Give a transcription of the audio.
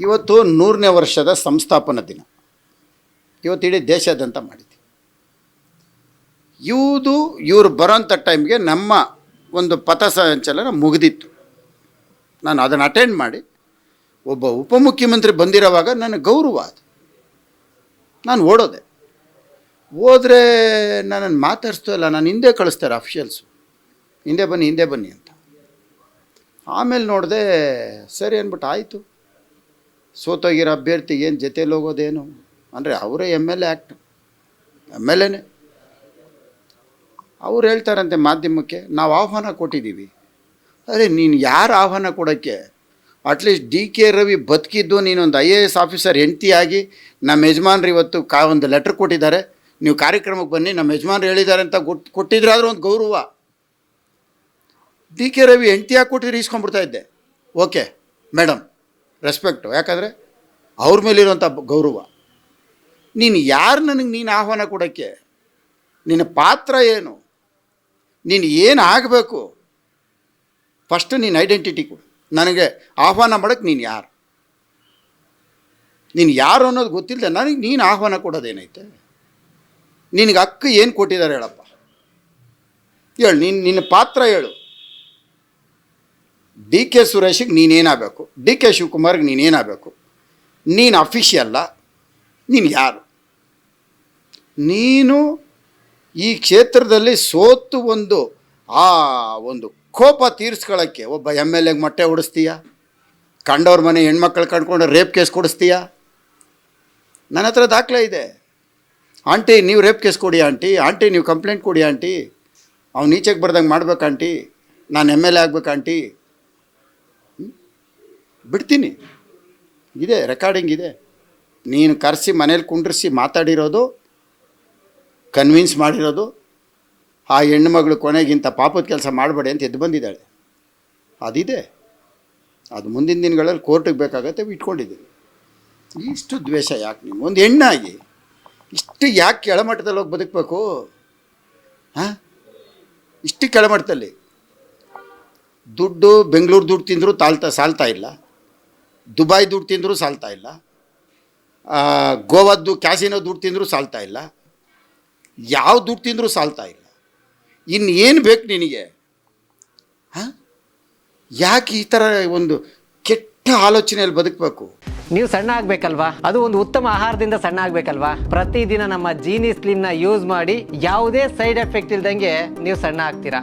ಇವತ್ತು ನೂರನೇ ವರ್ಷದ ಸಂಸ್ಥಾಪನ ದಿನ. ಇವತ್ತು ಇಡೀ ದೇಶಾದ್ಯಂತ ಮಾಡಿದ್ವಿ. ಇವುದು ಇವರು ಬರೋಂಥ ಟೈಮ್ಗೆ ನಮ್ಮ ಒಂದು ಪಥಸಂಚಲನ ಮುಗಿದಿತ್ತು. ನಾನು ಅದನ್ನು ಅಟೆಂಡ್ ಮಾಡಿ, ಒಬ್ಬ ಉಪಮುಖ್ಯಮಂತ್ರಿ ಬಂದಿರೋವಾಗ ನನ್ನ ಗೌರವ ಅದು. ನಾನು ಓಡೋದೆ. ಹೋದರೆ ನನ್ನನ್ನು ಮಾತಾಡಿಸ್ತಾ ಇಲ್ಲ, ನಾನು ಹಿಂದೆ ಕಳಿಸ್ತಾರೆ ಅಫಿಷಿಯಲ್ಸು ಹಿಂದೆ ಬನ್ನಿ ಹಿಂದೆ ಬನ್ನಿ ಅಂತ. ಆಮೇಲೆ ನೋಡಿದೆ, ಸರಿ ಅಂದ್ಬಿಟ್ಟು ಆಯಿತು. ಸೋತೋಗಿರೋ ಅಭ್ಯರ್ಥಿ ಏನು ಜೊತೇಲಿ ಹೋಗೋದೇನು ಅಂದರೆ ಅವರೇ M L A act M L ಎನೇ ಅವ್ರು ಹೇಳ್ತಾರಂತೆ ಮಾಧ್ಯಮಕ್ಕೆ, ನಾವು ಆಹ್ವಾನ ಕೊಟ್ಟಿದ್ದೀವಿ. ಅರೆ, ನೀನು ಯಾರು ಆಹ್ವಾನ ಕೊಡೋಕ್ಕೆ? ಅಟ್ಲೀಸ್ಟ್ ಡಿ ಕೆ ರವಿ ಬದುಕಿದ್ದು ನೀನೊಂದು ಐ ಎ ಎಸ್ ಆಫೀಸರ್ ಹೆಂಡ್ತಿಯಾಗಿ ನಮ್ಮ ಯಜಮಾನ್ರು ಇವತ್ತು ಕಾ ಒಂದು ಲೆಟ್ರ್ ಕೊಟ್ಟಿದ್ದಾರೆ. ನೀವು ಕಾರ್ಯಕ್ರಮಕ್ಕೆ ಬನ್ನಿ ನಮ್ಮ ಯಜಮಾನ್ರು ಹೇಳಿದ್ದಾರೆ ಅಂತ ಗೊತ್ತು ಆದರೂ ಒಂದು ಗೌರವ. ಡಿ ಕೆ ರವಿ ಹೆಂಡ್ತಿಯಾಗಿ ಕೊಟ್ಟಿದ್ರೆ ಇಸ್ಕೊಂಡ್ಬಿಡ್ತಾ ಇದ್ದೆ. ಓಕೆ ಮೇಡಮ್ ರೆಸ್ಪೆಕ್ಟು ಯಾಕಂದರೆ ಅವ್ರ ಮೇಲಿರುವಂಥ ಗೌರವ. ನೀನು ಯಾರು ನನಗೆ ನೀನು ಆಹ್ವಾನ ಕೊಡೋಕ್ಕೆ? ನಿನ್ನ ಪಾತ್ರ ಏನು? ನೀನು ಏನು ಆಗಬೇಕು? ಫಸ್ಟ್ ನೀನು ಐಡೆಂಟಿಟಿ ಕೊಡು. ನನಗೆ ಆಹ್ವಾನ ಮಾಡೋಕ್ಕೆ ನೀನು ಯಾರು? ನೀನು ಯಾರು ಅನ್ನೋದು ಗೊತ್ತಿಲ್ಲದೆ ನನಗೆ ನೀನು ಆಹ್ವಾನ ಕೊಡೋದೇನೈತೆ? ನಿನಗೆ ಅಕ್ಕ ಏನು ಕೊಟ್ಟಿದ್ದಾರೆ ಹೇಳಪ್ಪ? ಹೇಳು, ನೀನು, ನಿನ್ನ ಪಾತ್ರ ಹೇಳು. ಡಿ ಕೆ ಸುರೇಶಿಗೆ ನೀನೇನಾಗಬೇಕು? ಡಿ ಕೆ ಶಿವಕುಮಾರ್ಗೆ ನೀನೇನಾಗಬೇಕು? ನೀನು ಅಫಿಷಿಯಲ್ಲ ನೀನು ಯಾರು? ನೀನು ಈ ಕ್ಷೇತ್ರದಲ್ಲಿ ಸೋತು ಒಂದು, ಆ ಒಂದು ಕೋಪ ತೀರಿಸ್ಕೊಳ್ಳೋಕ್ಕೆ ಒಬ್ಬ ಎಂ ಎಲ್ ಎಗೆ ಮೊಟ್ಟೆ ಹೊಡಿಸ್ತೀಯ? ಕಂಡವ್ರ ಮನೆ ಹೆಣ್ಮಕ್ಳು ಕಂಡ್ಕೊಂಡು ರೇಪ್ ಕೇಸ್ ಕೊಡಿಸ್ತೀಯ? ನನ್ನ ಹತ್ರ ದಾಖಲೆ ಇದೆ. ಆಂಟಿ, ನೀವು ರೇಪ್ ಕೇಸ್ ಕೊಡಿ ಆಂಟಿ ಆಂಟಿ, ನೀವು ಕಂಪ್ಲೇಂಟ್ ಕೊಡಿ ಆಂಟಿ. ಅವ್ನು ಈಚೆಗೆ ಬರ್ದಂಗೆ ಮಾಡ್ಬೇಕು ಆಂಟಿ. ನಾನು ಎಂ ಎಲ್ ಎ ಆಗ್ಬೇಕು ಆಂಟಿ? ಬಿಡ್ತೀನಿ. ಇದೆ ರೆಕಾರ್ಡಿಂಗ್ ಇದೆ. ನೀನು ಕರೆಸಿ, ಮನೇಲಿ ಕುಂಡ್ರಿಸಿ ಮಾತಾಡಿರೋದು ಕನ್ವಿನ್ಸ್ ಮಾಡಿರೋದು, ಆ ಹೆಣ್ಣುಮಗಳು ಕೊನೆಗಿಂತ ಪಾಪದ ಕೆಲಸ ಮಾಡಬೇಡಿ ಅಂತ ಎದ್ದು ಬಂದಿದ್ದಾಳೆ. ಅದಿದೆ. ಅದು ಮುಂದಿನ ದಿನಗಳಲ್ಲಿ ಕೋರ್ಟಿಗೆ ಬೇಕಾಗತ್ತೆ ಇಟ್ಕೊಂಡಿದ್ದೀನಿ. ಇಷ್ಟು ದ್ವೇಷ ಯಾಕೆ ನೀವು ಒಂದು ಹೆಣ್ಣಾಗಿ, ಇಷ್ಟು ಯಾಕೆ ಕೆಳಮಟ್ಟದಲ್ಲಿ ಹೋಗಿ ಬದುಕಬೇಕು? ಹಾಂ? ಇಷ್ಟು ಕೆಳಮಟ್ಟದಲ್ಲಿ. ದುಡ್ಡು, ಬೆಂಗಳೂರು ದುಡ್ಡು ತಿಂದರೂ ತಾಳ್ತಾ ಸಾಲ್ತಾ ಇಲ್ಲ. ದುಬೈ ದುಡ್ಡು ತಿಂದರೂ ಸಾಲ್ತಾ ಇಲ್ಲ. ಗೋವಾದ್ದು ಕ್ಯಾಸಿನೋ ದುಡ್ಡು ತಿಂದರೂ ಸಾಲ್ತಾ ಇಲ್ಲ. ಯಾವ ದುಡ್ಡು ತಿಂದರೂ ಸಾಲ್ತಾ ಇಲ್ಲ. ಇನ್ನು ಏನು ಬೇಕು ನಿನಗೆ? ಹಾಂ? ಯಾಕೆ ಈ ಥರ ಒಂದು ಕೆಟ್ಟ ಆಲೋಚನೆಯಲ್ಲಿ ಬದುಕಬೇಕು? ನೀವು ಸಣ್ಣ ಆಗ್ಬೇಕಲ್ವಾ? ಅದು ಒಂದು ಉತ್ತಮ ಆಹಾರದಿಂದ ಸಣ್ಣ ಆಗ್ಬೇಕಲ್ವಾ? ಪ್ರತಿದಿನ ನಮ್ಮ ಜೀನಿ ಸ್ಲಿಮ್ನ ಯೂಸ್ ಮಾಡಿ ಯಾವುದೇ ಸೈಡ್ ಎಫೆಕ್ಟ್ ಇಲ್ದಂಗೆ ನೀವು ಸಣ್ಣ ಆಗ್ತೀರಾ?